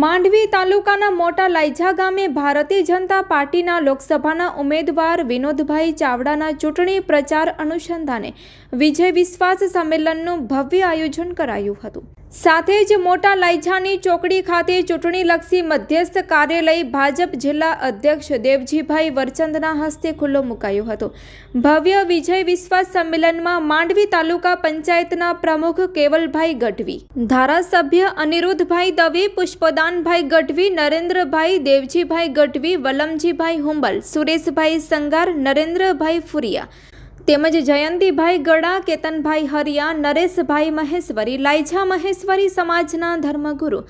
માંડવી તાલુકાના મોટા લાઈજા ગામે ભારતીય જનતા પાર્ટીના લોકસભાના ઉમેદવાર વિનોદભાઈ ચાવડાના ચૂંટણી પ્રચાર અનુસંધાને વિજય વિશ્વાસ સંમેલનનું ભવ્ય આયોજન કરાયું હતું. સાથે જ મોટા લાઈજાની ચોકડી ખાતે ચૂંટણીલક્ષી મધ્યસ્થ કાર્યાલય ભાજપ જિલ્લા અધ્યક્ષ દેવજીભાઈ વરચંદના હસ્તે ખુલ્લો મુકાયો હતો. ભવ્ય વિજય વિશ્વાસ સંમેલનમાં માંડવી તાલુકા પંચાયતના પ્રમુખ કેવલભાઈ ગઢવી, ધારાસભ્ય અનિરુદ્ધભાઈ દવે, પુષ્પદાનભાઈ ગઢવી, નરેન્દ્રભાઈ દેવજીભાઈ ગઢવી, વલમજીભાઈ હુંબલ, સુરેશભાઈ સંગાર, નરેન્દ્રભાઈ ફુરિયા તેમજ જયંતિભાઈ ગડા, કેતનભાઈ હરિયા, નરેશભાઈ મહેશ્વરી લાઈછા મહેશ્વરી સમાજના ધર્મગુરુ,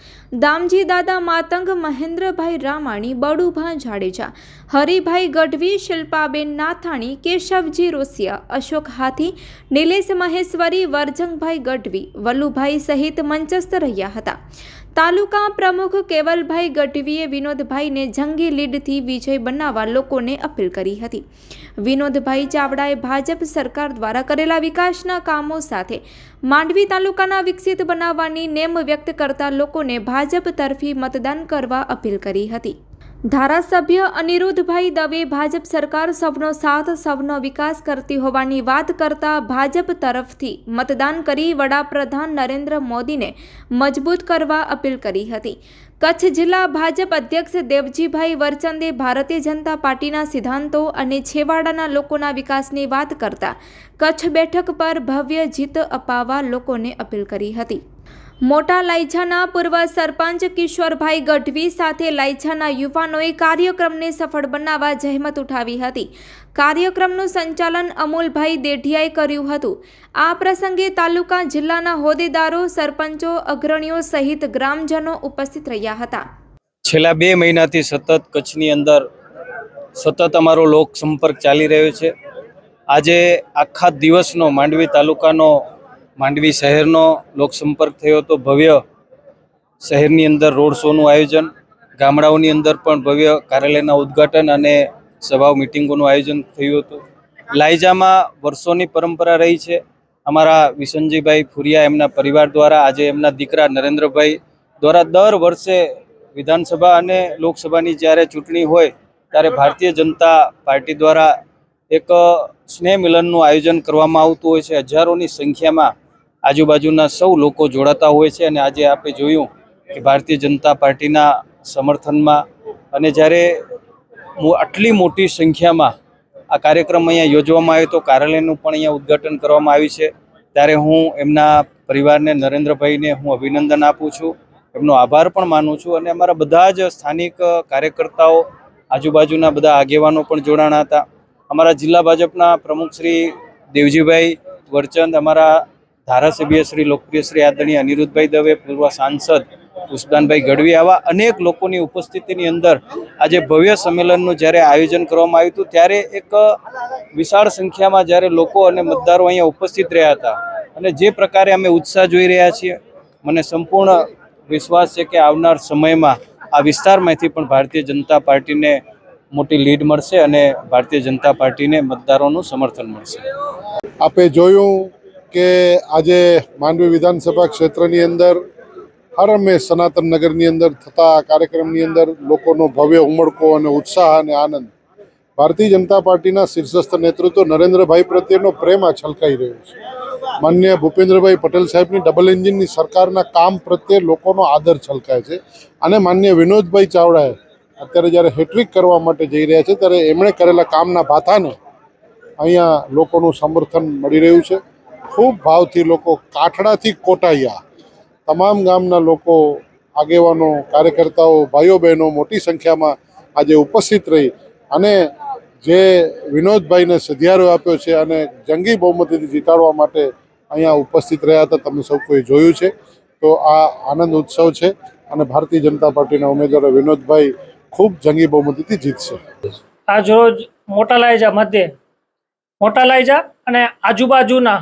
દામજી દાદા માતંગ, મહેન્દ્રભાઈ રામાણી બડુભા જાડેજા, હરિભાઈ ગઢવી, શિલ્પાબેન નાથાણી, કેશવજી રોસિયા, અશોક હાથી, નિલેશ મહેશ્વરી, વરજંગભાઈ ગઢવી વલ્લુભાઈ સહિત મંચસ્થ રહ્યા હતા. તાલુકા પ્રમુખ કેવલભાઈ ગઢવીએ વિનોદભાઈને જંગી લીડથી વિજય બનાવવા લોકોને અપીલ કરી હતી. વિનોદભાઈ ચાવડાએ ભાજપ સરકાર દ્વારા કરેલા વિકાસના કામો સાથે માંડવી તાલુકાના વિકસિત બનાવવાની નેમ વ્યક્ત કરતા લોકોને ભાજપ તરફી મતદાન કરવા અપીલ કરી હતી. ધારાસભ્ય અનિરુદ્ધભાઈ દવે ભાજપ સરકાર સૌનો સાથ, સૌનો વિકાસ કરતી હોવાની વાત કરતા ભાજપ તરફથી મતદાન કરી વડાપ્રધાન નરેન્દ્ર મોદીને મજબૂત કરવા અપીલ કરી હતી. કચ્છ જિલ્લા ભાજપ અધ્યક્ષ દેવજીભાઈ વરચંદે ભારતીય જનતા પાર્ટીના સિદ્ધાંતો અને છેવાડાના લોકોના વિકાસની વાત કરતા કચ્છ બેઠક પર ભવ્ય જીત અપાવવા લોકોને અપીલ કરી હતી. મોટા લાઈછાના પૂર્વ સરપંચ કિશોરભાઈ ગઢવી સાથે લાઈછાના યુવાનોએ કાર્યક્રમને સફળ બનાવવા જહેમત ઉઠાવી હતી. કાર્યક્રમનું સંચાલન અમૂલભાઈ દેઢિયાએ કર્યું હતું. આ પ્રસંગે તાલુકા જિલ્લાના હોદ્દેદારો, સરપંચો, અગ્રણીઓ સહિત ગ્રામજનો ઉપસ્થિત રહ્યા હતા. છેલ્લા બે મહિનાથી સતત કચ્છની અંદર સતત અમારો લોક સંપર્ક ચાલી રહ્યો છે. આજે આખા દિવસનો માંડવી તાલુકાનો માંડવી શહેરનો લોકસંપર્ક થયો હતો. ભવ્ય શહેરની અંદર રોડ શોનું આયોજન, ગામડાઓની અંદર પણ ભવ્ય કાર્યાલયના ઉદ્ઘાટન અને સભાઓ મિટિંગોનું આયોજન થયું હતું. લાઇજામાં વર્ષોની પરંપરા રહી છે. અમારા વિસનજીભાઈ ફુરિયા એમના પરિવાર દ્વારા આજે એમના દીકરા નરેન્દ્રભાઈ દ્વારા દર વર્ષે વિધાનસભા અને લોકસભાની જ્યારે ચૂંટણી હોય ત્યારે ભારતીય જનતા પાર્ટી દ્વારા એક સ્નેહ મિલનનું આયોજન કરવામાં આવતું હોય છે. હજારોની સંખ્યામાં આજુબાજુના સૌ લોકો જોડાતા હોય છે અને આજે આપણે જોયું કે ભારતીય જનતા પાર્ટીના સમર્થનમાં અને જ્યારે આટલી મોટી સંખ્યામાં આ કાર્યક્રમ અહીંયા યોજવામાં આવ્યો તો કાર્યાલયનું પણ અહીંયા ઉદ્ઘાટન કરવામાં આવ્યું છે. ત્યારે હું એમના પરિવારને નરેન્દ્રભાઈને હું અભિનંદન આપું છું. એમનો આભાર પણ માનું છું અને અમારા બધા જ સ્થાનિક કાર્યકર્તાઓ આજુબાજુના બધા આગેવાનો પણ જોડાણા હતા. અમારા જિલ્લા ભાજપના પ્રમુખ શ્રી દેવજીભાઈ વરચંદ, અમારા ધારાસભ્ય શ્રી લોકપ્રિય શ્રી આદરણીય અનિરુદ્ધભાઈ દવે, પૂર્વ સાંસદ પુષ્પદાનભાઈ ગઢવી આવા અનેક લોકોની ઉપસ્થિતિની અંદર આજે ભવ્ય સંમેલનનું જ્યારે આયોજન કરવામાં આવ્યું હતું, ત્યારે એક વિશાળ સંખ્યામાં જ્યારે લોકો અને મતદારો અહીંયા ઉપસ્થિત રહ્યા હતા. અને જે પ્રકારે અમે ઉત્સાહ જોઈ રહ્યા છીએ, મને સંપૂર્ણ વિશ્વાસ છે કે આવનાર સમયમાં આ વિસ્તારમાંથી પણ ભારતીય જનતા પાર્ટીને મોટી લીડ મળશે અને ભારતીય જનતા પાર્ટીને મતદારોનું સમર્થન મળશે. આપે જોયું કે આજે માંડવી વિધાનસભા ક્ષેત્રની અંદર હર હંમેશ સનાતન નગરની અંદર થતા કાર્યક્રમની અંદર લોકોનો ભવ્ય ઉમળકો અને ઉત્સાહ અને આનંદ. ભારતીય જનતા પાર્ટીના શીર્ષસ્થ નેતૃત્વ નરેન્દ્રભાઈ પ્રત્યેનો પ્રેમ આ છલકાઈ રહ્યો છે. માન્ય ભૂપેન્દ્રભાઈ પટેલ સાહેબની ડબલ એન્જિનની સરકારના કામ પ્રત્યે લોકોનો આદર છલકાય છે અને માન્ય વિનોદભાઈ ચાવડાએ અત્યારે જ્યારે હેટ્રિક કરવા માટે જઈ રહ્યા છે ત્યારે એમણે કરેલા કામના ભાથાને અહીંયા લોકોનું સમર્થન મળી રહ્યું છે. ખૂબ ભાવથી લોકો કાઠડાથી કોટાયા. તમામ ગામના લોકો, આગેવાનો, કાર્યકર્તાઓ, ભાઈઓ બહેનો મોટી સંખ્યામાં આજે ઉપસ્થિત રહી અને જે વિનોદભાઈને સધિયારો આપ્યો છે અને જંગી બહુમતીથી જીતાડવા માટે અહીંયા ઉપસ્થિત રહ્યા હતા, તમે સૌ કોઈ જોયું છે. તો આ આનંદ ઉત્સવ છે અને ભારતીય જનતા પાર્ટીના ઉમેદવાર વિનોદભાઈ ખૂબ જંગી બહુમતીથી જીતશે. આજ રોજ મોટા લાયજા મધ્યે મોટા લાયજા અને આજુબાજુના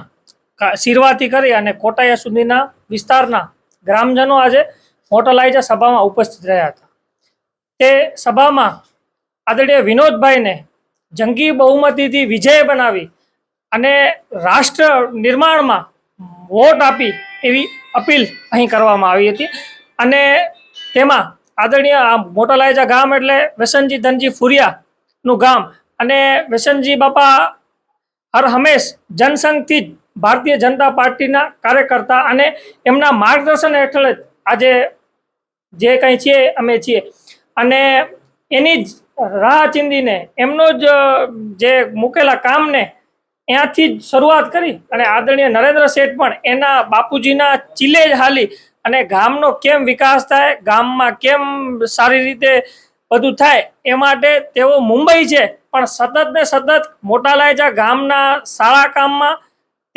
શિરવાથી કરી અને કોટાયા સુધીના વિસ્તારના ગ્રામજનો આજે મોટલાઈજા સભામાં ઉપસ્થિત રહ્યા હતા. તે સભામાં આદરણીય વિનોદભાઈને જંગી બહુમતીથી વિજય બનાવી અને રાષ્ટ્ર નિર્માણમાં વોટ આપી એવી અપીલ અહીં કરવામાં આવી હતી. અને તેમાં આદરણીય આ મોટાલાયજા ગામ એટલે વ્યસનજી ધનજી ફુરિયાનું ગામ અને વ્યસનજી બાપા હર હંમેશ જનસંઘથી જ ભારતીય જનતા પાર્ટીના કાર્યકર્તા અને એમના માર્ગદર્શન હેઠળ જ આજે જે કંઈ છીએ અમે છીએ. અને એની જ રાહ ચીંધીને એમનો જ જે મૂકેલા કામને ત્યાંથી જ શરૂઆત કરી અને આદરણીય નરેન્દ્ર શેઠ પણ એના બાપુજીના ચીલે જ હાલી અને ગામનો કેમ વિકાસ થાય, ગામમાં કેમ સારી રીતે બધું થાય એ માટે તેઓ મુંબઈ છે. પણ સતત ને સતત મોટા લાયજા ગામના સારા કામમાં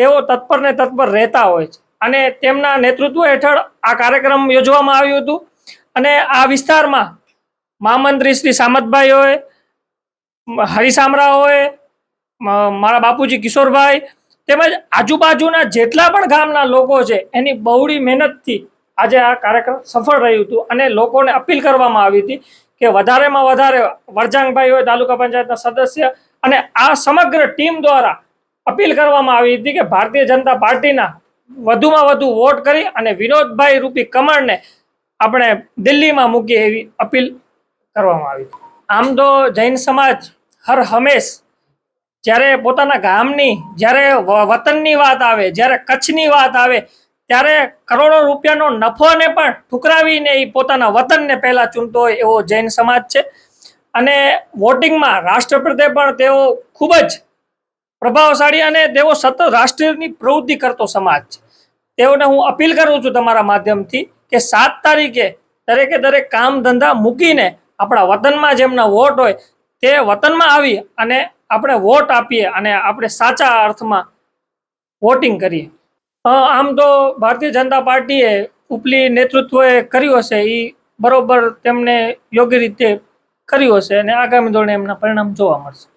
તેઓ તત્પર ને તત્પર રહેતા હોય છે. અને તેમના નેતૃત્વ હેઠળ આ કાર્યક્રમ યોજવામાં આવ્યું હતું. અને આ વિસ્તારમાં મહામંત્રી શ્રી સામતભાઈ હોય મારા બાપુજી કિશોરભાઈ તેમજ આજુબાજુના જેટલા પણ ગામના લોકો છે, એની બહુડી મહેનતથી આજે આ કાર્યક્રમ સફળ રહ્યું હતું. અને લોકોને અપીલ કરવામાં આવી હતી કે વધારેમાં વધારે વરજાંગભાઈ હોય તાલુકા પંચાયતના સદસ્ય અને આ સમગ્ર ટીમ દ્વારા અપીલ કરવામાં આવી હતી કે ભારતીય જનતા પાર્ટીના વધુમાં વધુ વોટ કરી અને વિનોદભાઈ રૂપી કમળને આપણે દિલ્હીમાં મૂકીએ એવી અપીલ કરવામાં આવી આમ તો જૈન સમાજ હર હંમેશ જ્યારે પોતાના ગામની, જ્યારે વતનની વાત આવે, જ્યારે કચ્છની વાત આવે, ત્યારે કરોડો રૂપિયાનો નફોને પણ ઠુકરાવીને એ પોતાના વતનને પહેલાં ચૂંટતો હોય એવો જૈન સમાજ છે. અને વોટિંગમાં રાષ્ટ્રપ્રત્યે પણ તેઓ ખૂબ જ પ્રભાવશાળી અને તેઓ સતત રાષ્ટ્રની પ્રવૃત્તિ કરતો સમાજ છે. તેઓને હું અપીલ કરું છું તમારા માધ્યમથી કે સાત તારીખે દરેકે દરેક કામ ધંધા મૂકીને આપણા વતનમાં જેમના વોટ હોય તે વતનમાં આવી અને આપણે વોટ આપીએ અને આપણે સાચા અર્થમાં વોટિંગ કરીએ. આમ તો ભારતીય જનતા પાર્ટીએ ઉપલી નેતૃત્વએ કર્યું હશે એ બરોબર તેમને યોગ્ય રીતે કર્યું હશે અને આગામી ધોરણે એમના પરિણામ જોવા મળશે.